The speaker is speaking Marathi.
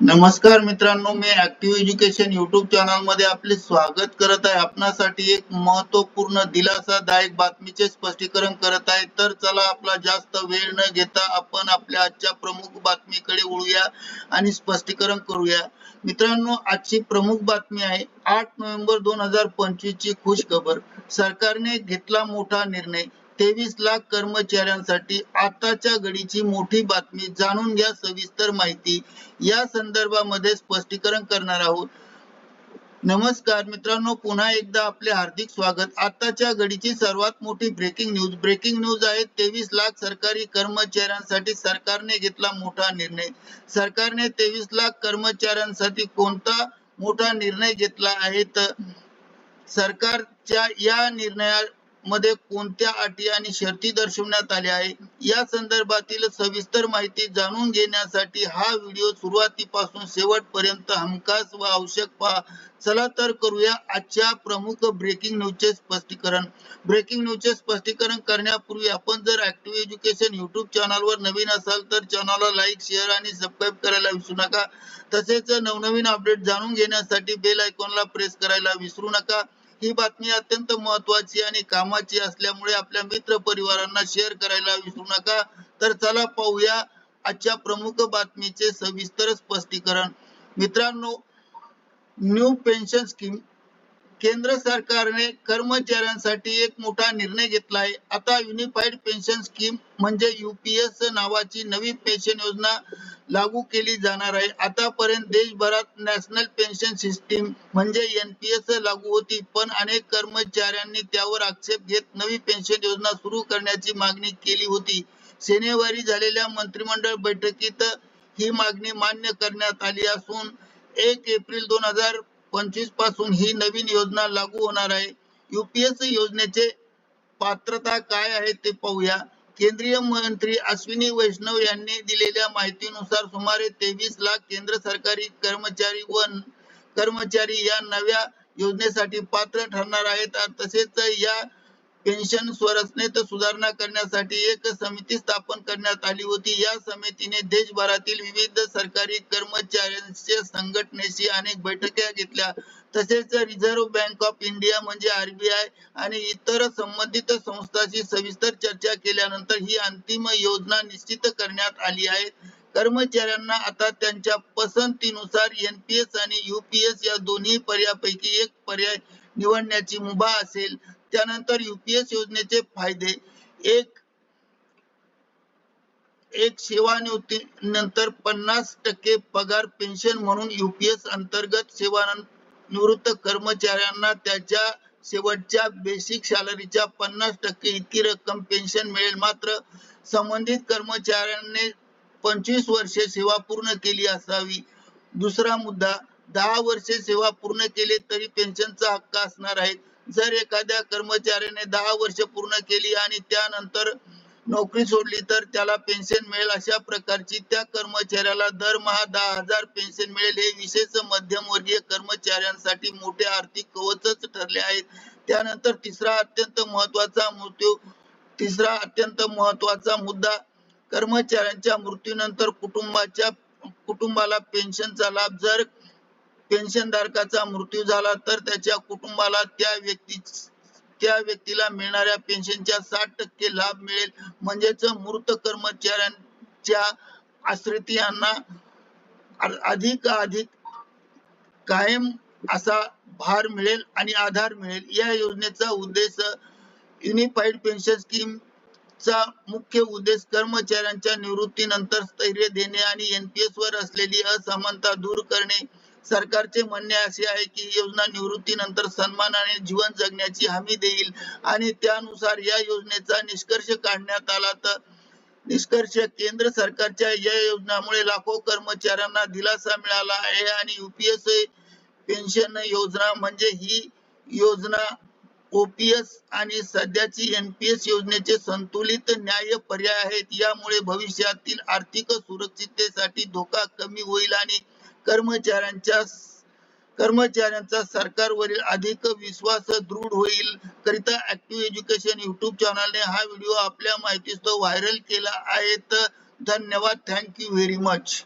नमस्कार मित्रांनो मी ऍक्टिव्ह एज्युकेशन युट्यूब चॅनलमध्ये आपले स्वागत करत आहे. आपणासाठी एक महत्त्वपूर्ण दिलासादायक बातमीचे स्पष्टीकरण करत आहे. तर चला आपला जास्त वेळ न घेता आपण आपल्या आजच्या प्रमुख बातमीकडे वळूया आणि स्पष्टीकरण करूया. मित्रांनो आजची प्रमुख बातमी आहे आठ नोव्हेंबर दोन हजार पंचवीस ची खुश खबर सरकारने घेतला मोठा निर्णय. तेवीस लाख कर्मचाऱ्यांसाठी आताच्या घडीची मोठी बातमी जाणून घ्या सविस्तर माहिती. या संदर्भामध्ये स्पष्टीकरण करणार आहोत. नमस्कार मित्रांनो पुन्हा एकदा आपले हार्दिक स्वागत. आताच्या घडीची सर्वात मोठी ब्रेकिंग न्यूज ब्रेकिंग न्यूज आहे तेवीस लाख सरकारी कर्मचाऱ्यांसाठी सरकारने घेतला मोठा निर्णय. सरकारने तेवीस लाख कर्मचाऱ्यांसाठी कोणता मोठा निर्णय घेतला आहे? तर सरकारच्या या निर्णया मध्ये कोणत्या अटी आणि शर्ती दर्शवण्यात आल्या आहे? या संदर्भातील सविस्तर माहिती जाणून घेण्यासाठी हा व्हिडिओ सुरुवातीपासून शेवटपर्यंत हमखास व आवश्यक पहा. चला तर करूया आजच्या प्रमुख ब्रेकिंग न्यूजचे स्पष्टीकरण. ब्रेकिंग न्यूजचे स्पष्टीकरण करण्यापूर्वी आपण जर ऍक्टिव्ह एज्युकेशन युट्यूब चॅनलवर नवीन असाल तर चॅनलला लाईक शेअर आणि सबस्क्राईब करायला विसरू नका. तसेच नवनवीन अपडेट जाणून घेण्यासाठी बेल आयकॉनला प्रेस करायला विसरू नका. ही बातमी अत्यंत महत्वाची आणि कामाची असल्यामुळे आपल्या मित्र परिवारांना शेअर करायला विसरू नका. तर चला पाहूया आजच्या प्रमुख बातमीचे सविस्तर स्पष्टीकरण. मित्रांनो न्यू पेन्शन स्कीम केंद्र सरकारने कर्मचाऱ्यांसाठी एक मोठा निर्णय घेतला आहे आता युनिफाईड पेन्शन स्कीम म्हणजे युपीएस नावाची नवी पेन्शन योजना लागू केली जाणार आहे. आतापर्यंत देशभरात नॅशनल पेन्शन सिस्टीम म्हणजे एनपीएस लागू होती पण अनेक कर्मचाऱ्यांनी त्यावर आक्षेप घेत नवी पेन्शन योजना सुरू करण्याची मागणी केली होती. शनिवारी झालेल्या मंत्रिमंडळ बैठकीत ही मागणी मान्य करण्यात आली असून एक एप्रिल दोन हजार पंचवीसपासून ही नवीन योजना लागू होणार आहे. युपीएससी योजनेचे पात्रता काय आहे ते पाहूया. केंद्रीय मंत्री अश्विनी वैष्णव यांनी दिलेल्या माहितीनुसार सुमारे तेवीस लाख केंद्र सरकारी कर्मचारी व कर्मचारी या नव्या योजनेसाठी पात्र ठरणार आहेत. तसेच या पेन्शन स्वरचनेत सुधारणा करण्यासाठी एक समिती स्थापन करण्यात आली होती. या समितीने देशभरातील विविध सरकारी कर्मचाऱ्यांच्या संघटनेशी अनेक बैठका घेतल्या. तसेच रिझर्व्ह बँक ऑफ इंडिया म्हणजे आरबीआय आणि इतर संबंधित संस्थांशी सविस्तर चर्चा केल्यानंतर ही अंतिम योजना निश्चित करण्यात आली आहे. कर्मचाऱ्यांना आता त्यांच्या पसंतीनुसार एनपीएस आणि युपीएस या दोन्ही पर्यापैकी एक पर्याय निवडण्याची मुभा असेल. त्यानंतर युपीएस योजनेचे फायदे. एक एक सेवानिवृत्ती नंतर पन्नास टक्के पगार पेन्शन म्हणून युपीएस अंतर्गत सेवानिवृत्त कर्मचाऱ्यांना त्याच्या शेवटच्या बेसिक सॅलरीच्या पन्नास टक्के इतकी रक्कम पेन्शन मिळेल. मात्र संबंधित कर्मचाऱ्यांनी पंचवीस वर्षे सेवा पूर्ण केली असावी. दुसरा मुद्दा दहा वर्षे सेवा पूर्ण केले तरी पेन्शनचा हक्क असणार आहे. जर एखाद्या कर्मचाऱ्याने दहा वर्ष पूर्ण केली आणि त्यानंतर नोकरी सोडली तर त्याला पेन्शन मिळेल. अशा प्रकारची त्या कर्मचाऱ्याला दरमहा दहा हजार पेन्शन मिळेल. हे विशेष मध्यमवर्गीय कर्मचाऱ्यांसाठी मोठे आर्थिक कवचच ठरले आहेत. त्यानंतर तिसरा अत्यंत महत्त्वाचा मृत्यू तिसरा अत्यंत महत्त्वाचा मुद्दा कर्मचाऱ्यांच्या मृत्यूनंतर कुटुंबाच्या कुटुंबाला पेन्शनचा लाभ जर पेन्शन धारकाचा मृत्यू झाला तर त्याच्या कुटुंबाला त्या व्यक्ती त्या व्यक्तीला मिळणाऱ्या पेन्शनच्या साठ टक्के लाभ मिळेल. म्हणजेच मृत कर्मचाऱ्यांच्या आश्रितांना अधिक अधिक कायम असा भार मिळेल आणि आधार मिळेल. या योजनेचा उद्देश युनिफाईड पेन्शन स्कीम चा मुख्य उद्देश कर्मचाऱ्यांच्या निवृत्तीनंतर स्थैर्य देणे आणि एनपीएस वर असलेली असमानता दूर करणे. सरकारचे म्हणणे असे आहे की योजना निवृत्तीनंतर सन्मान आणि जीवन जगण्याची हमी देईल आणि त्यानुसार या योजनेचा निष्कर्ष काढण्यात आला तर निष्कर्ष केंद्र सरकारच्या या योजनामुळे लाखो कर्मचाऱ्यांना दिलासा मिळाला आहे आणि युपीएस पेन्शन योजना म्हणजे ही योजना ओपीएस आणि सध्याची एनपीएस योजनेचे संतुलित न्याय पर्याय आहेत. यामुळे भविष्यातील आर्थिक सुरक्षिततेसाठी धोका कमी होईल आणि कर्मचाऱ्यांच्या कर्मचाऱ्यांचा सरकारवरील अधिक विश्वास दृढ होईल करिता ऍक्टिव्ह एज्युकेशन युट्यूब चॅनलने हा व्हिडिओ आपल्या माहितीस्तव व्हायरल केला आहे. धन्यवाद. Thank you very much